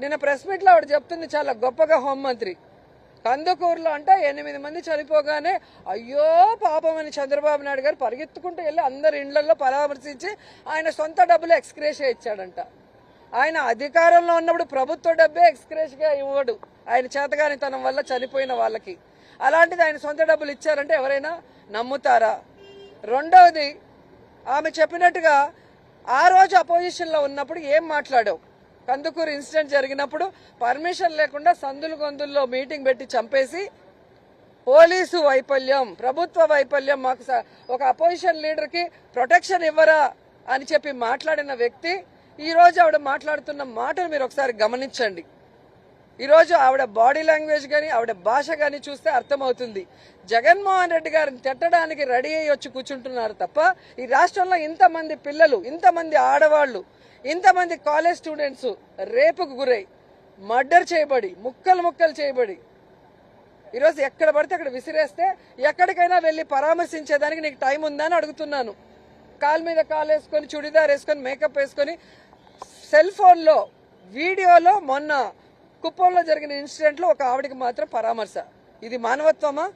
నిన్న ప్రెస్ మీట్లో ఆవిడ చెప్తుంది చాలా గొప్పగా హోంమంత్రి కందుకూరులో అంటే ఎనిమిది మంది చనిపోగానే అయ్యో పాపం అని చంద్రబాబు నాయుడు గారు పరిగెత్తుకుంటూ వెళ్ళి అందరి ఇండ్లలో పరామర్శించి ఆయన సొంత డబ్బులు ఎక్స్క్రేషియా ఇచ్చాడంట ఆయన అధికారంలో ఉన్నప్పుడు ప్రభుత్వ డబ్బే ఎక్స్క్రేష్గా ఇవ్వడు. ఆయన చేతగానితనం వల్ల చనిపోయిన వాళ్ళకి. అలాంటిది ఆయన సొంత డబ్బులు ఇచ్చారంటే ఎవరైనా నమ్ముతారా? రెండవది ఆమె చెప్పినట్టుగా ఆ రోజు అపోజిషన్లో ఉన్నప్పుడు ఏం మాట్లాడావు? కందుకూరు ఇన్సిడెంట్ జరిగినప్పుడు పర్మిషన్ లేకుండా సందులు గొందుల్లో మీటింగ్ పెట్టి చంపేసి పోలీసు వైఫల్యం ప్రభుత్వ వైఫల్యం మాకు స- ఒక అపోజిషన్ లీడర్కి ప్రొటెక్షన్ ఇవ్వరా అని చెప్పి మాట్లాడిన వ్యక్తి ఈరోజు ఆవిడ మాట్లాడుతున్న మాటలు మీరు ఒకసారి గమనించండి. ఈరోజు ఆవిడ బాడీ లాంగ్వేజ్ కానీ ఆవిడ భాష కానీ చూస్తే అర్థమవుతుంది. జగన్మోహన్ రెడ్డి గారిని తిట్టడానికి రెడీ అయ్యి వచ్చి కూర్చుంటున్నారు తప్ప ఈ రాష్ట్రంలో ఇంతమంది పిల్లలు ఇంతమంది ఆడవాళ్ళు ఇంతమంది కాలేజ్ స్టూడెంట్స్ రేపుకు గురై మర్డర్ చేయబడి ముక్కలు ముక్కలు చేయబడి ఈరోజు ఎక్కడ పడితే అక్కడ విసిరేస్తే ఎక్కడికైనా వెళ్ళి పరామర్శించేదానికి నీకు టైం ఉందా అని అడుగుతున్నాను. కాల్ మీద కాల్ వేసుకొని చుడిదార్ వేసుకొని మేకప్ వేసుకొని సెల్ ఫోన్లో వీడియోలో మొన్న కుప్పంలో జరిగిన ఇన్సిడెంట్లో ఒక ఆవిడకి మాత్రం పరామర్శ. ఇది మానవత్వమా?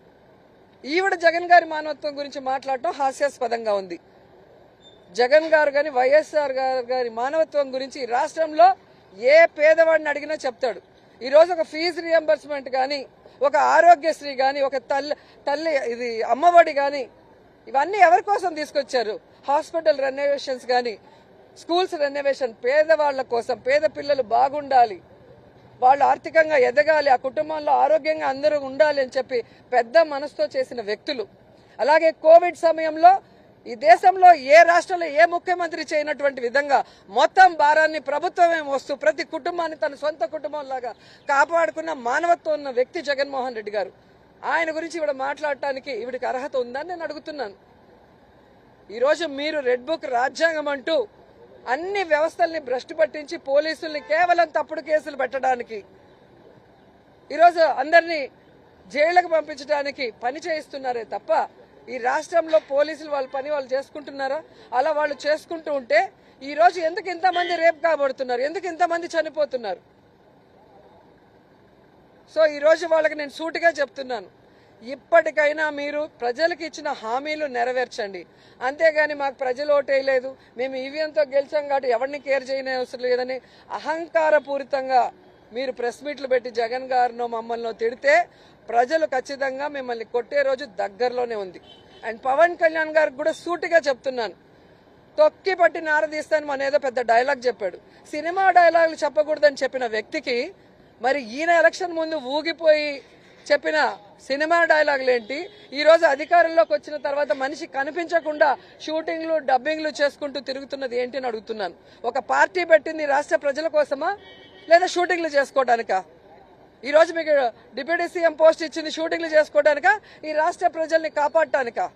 ఈవిడ జగన్ గారి మానవత్వం గురించి మాట్లాడటం హాస్యాస్పదంగా ఉంది. జగన్ గారు కానీ వైఎస్ఆర్ గారు గారి మానవత్వం గురించి రాష్ట్రంలో ఏ పేదవాడిని అడిగినా చెప్తాడు. ఈరోజు ఒక ఫీజు రియంబర్స్మెంట్ కానీ ఒక ఆరోగ్యశ్రీ కానీ ఒక తల్లి తల్లి ఇది అమ్మఒడి కానీ ఇవన్నీ ఎవరి కోసం తీసుకొచ్చారు? హాస్పిటల్ రెనోవేషన్స్ కానీ స్కూల్స్ రెనోవేషన్ పేదవాళ్ళ కోసం పేద పిల్లలు బాగుండాలి. వాళ్ళు ఆర్థికంగా ఎదగాలి ఆ కుటుంబంలో ఆరోగ్యంగా అందరూ ఉండాలి అని చెప్పి పెద్ద మనసుతో చేసిన వ్యక్తులు. అలాగే కోవిడ్ సమయంలో ఈ దేశంలో ఏ రాష్ట్రంలో ఏ ముఖ్యమంత్రి చేయనటువంటి విధంగా మొత్తం భారాన్ని ప్రభుత్వమే వస్తూ ప్రతి కుటుంబాన్ని తన సొంత కుటుంబంలాగా కాపాడుకున్న మానవత్వం ఉన్న వ్యక్తి జగన్మోహన్ రెడ్డి గారు. ఆయన గురించి ఇవిడ మాట్లాడటానికి ఇవిడికి అర్హత ఉందని నేను అడుగుతున్నాను. ఈరోజు మీరు రెడ్ బుక్ రాజ్యాంగం అంటూ అన్ని వ్యవస్థల్ని భ్రష్టు పట్టించి పోలీసుల్ని కేవలం తప్పుడు కేసులు పెట్టడానికి ఈరోజు అందరినీ జైళ్ళకు పంపించడానికి పని చేయిస్తున్నారే తప్ప ఈ రాష్ట్రంలో పోలీసులు వాళ్ళ పని వాళ్ళు చేసుకుంటున్నారా? అలా వాళ్ళు చేసుకుంటూ ఉంటే ఈ రోజు ఎందుకు ఇంతమంది రేపు కాబడుతున్నారు? ఎందుకు ఇంతమంది చనిపోతున్నారు? సో ఈ రోజు వాళ్ళకి నేను సూటిగా చెప్తున్నాను. ఇప్పటికైనా మీరు ప్రజలకు ఇచ్చిన హామీలు నెరవేర్చండి. అంతేగాని మాకు ప్రజలు ఓటేయలేదు. మేము ఈవీఎంతో గెలిచాం కాబట్టి ఎవరిని కేర్ చేయని అవసరం లేదని అహంకారపూరితంగా మీరు ప్రెస్ మీట్లు పెట్టి జగన్ గారినో మమ్మల్ని తిడితే ప్రజలు ఖచ్చితంగా మిమ్మల్ని కొట్టే రోజు దగ్గరలోనే ఉంది. అండ్ పవన్ కళ్యాణ్ గారికి కూడా సూటిగా చెప్తున్నాను. తొక్కి పట్టి నారదీస్తాను మన ఏదో పెద్ద డైలాగ్ చెప్పాడు. సినిమా డైలాగులు చెప్పకూడదని చెప్పిన వ్యక్తికి మరి ఈయన ఎలక్షన్ ముందు ఊగిపోయి చెప్పిన సినిమా డైలాగులు ఏంటి? ఈరోజు అధికారంలోకి వచ్చిన తర్వాత మనిషి కనిపించకుండా షూటింగ్లు డబ్బింగ్లు చేసుకుంటూ తిరుగుతున్నది ఏంటి అని అడుగుతున్నాను. ఒక పార్టీ పెట్టింది రాష్ట్ర ప్రజల కోసమా? లేదా షూటింగ్లు చేసుకోవడానికా? ఈరోజు మీకు డిప్యూటీ సీఎం పోస్ట్ ఇచ్చింది షూటింగ్లు చేసుకోవడానికా? ఈ రాష్ట్ర ప్రజల్ని కాపాడటానికా?